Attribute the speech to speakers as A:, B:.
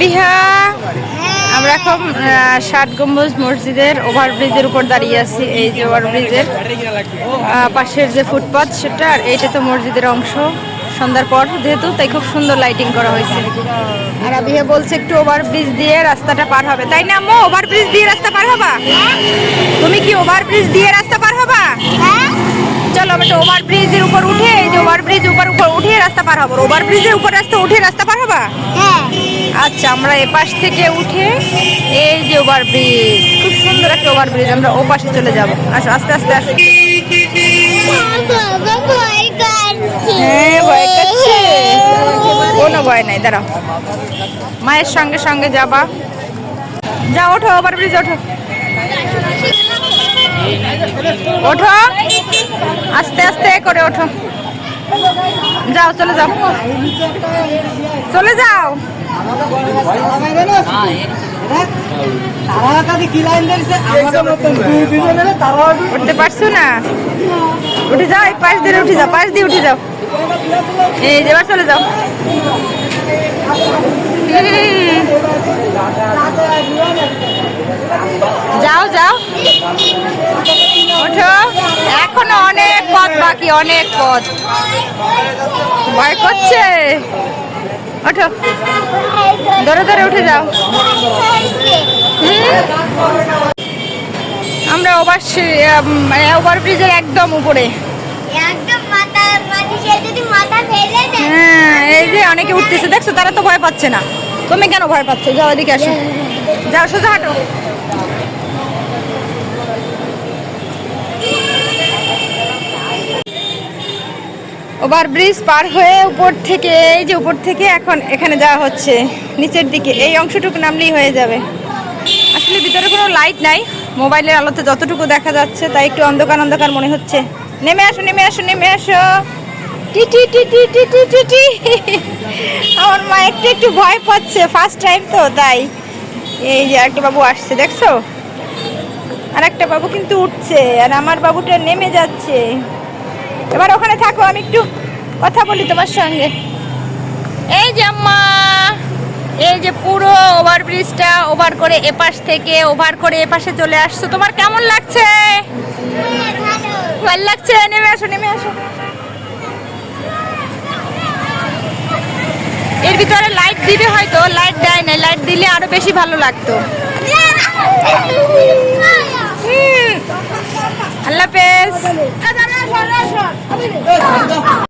A: বিহা, আমরা এখন ষাট গম্বুজ মসজিদের ওভারব্রিজের উপর দাঁড়িয়ে আছি, এই যে ওভারব্রিজের পাশের যে ফুটপাথ সেটা, আর এইটা তো মসজিদের অংশ। সন্ধ্যার পর, যেহেতু, তাই খুব সুন্দর লাইটিং করা হয়েছে। আর আবিহা বলছে, একটু ওভারব্রিজ দিয়ে রাস্তাটা পার হবে। তাই না, আম্মু? ওভারব্রিজ দিয়ে রাস্তা পার হবা? তুমি কি ওভারব্রিজ দিয়ে রাস্তা পার হবা চলো আমরা তো ওভারব্রিজের উপর উঠে এই যে ওভারব্রিজ উপর উপর উঠে রাস্তা পার হব। ওভারব্রিজের উপর রাস্তা উঠে রাস্তা পার হবা? আচ্ছা আমরা এপাশ থেকে উঠে এই যে ওভারব্রিজ খুব সুন্দর একটা ওভারব্রিজ আমরা ও পাশে চলে যাব। আসো আস্তে আস্তে আসি হ্যাঁ ভয় কোনো ভয় নাই দাঁড়াও। মায়ের সঙ্গে সঙ্গে যাবা। যাও ওঠো ওভারব্রিজ ওঠো। ওঠো। আস্তে আস্তে করে ওঠো। যাও, চলে যাও। চলে যাও। উঠতে পারছ না? উঠে যাও পাশ দিয়ে উঠে যাও, পাশ দিয়ে উঠে যাও। এই যে, এবার চলে। যাও যাও ওঠো এখনও অনেক পথ বাকি অনেক পথ। ভয় করছে? ওঠো। ধরে ধরে উঠে যাও। আমরা ওভার মানে ওভার ব্রিজের একদম উপরে।
B: দেয়।
A: হ্যাঁ এই যে অনেকে উঠতেছে দেখছ তারা তো ভয় পাচ্ছে না। তুমি কেন ভয় পাচ্ছ? যাও এদিকে আসো। যাও সোজা হাঁটো। ওভারব্রিজ পার হয়ে উপর থেকে, এই যে উপর থেকে এখন এখানে যাওয়া হচ্ছে, নিচের দিকে। এই অংশটুকু নামলেই হয়ে যাবে। আসলে ভিতরে কোনো লাইট নাই। মোবাইলের আলোতে যতটুকু দেখা যাচ্ছে, তাই একটু অন্ধকার অন্ধকার মনে হচ্ছে। নেমে আসো নেমে আসো নেমে আসো। টিটি টিটি টিটি টিটি আমার মা একটু একটু ভয় পাচ্ছে। ফার্স্ট টাইম তো, তাই। এই যে একটা বাবু আসছে, দেখছ? আর একটা বাবু কিন্তু উঠছে, আর আমার বাবুটা নেমে যাচ্ছে। এবার ওখানে থাকো, আমি একটু কথা বলি তোমার সঙ্গে। এই যে আম্মা, এই যে পুরো ওভার ব্রিজটা ওভার করে এপাশ থেকে ওভার করে এপাশে চলে আসছো। তোমার কেমন লাগছে? ভালো লাগছে? নেমে আসো নেমে আসো। এর ভিতরে লাইট দিবে হয়তো লাইট দেয় না লাইট দিলে আরও বেশি ভালো লাগতো। আল্লাহ হাফেজ।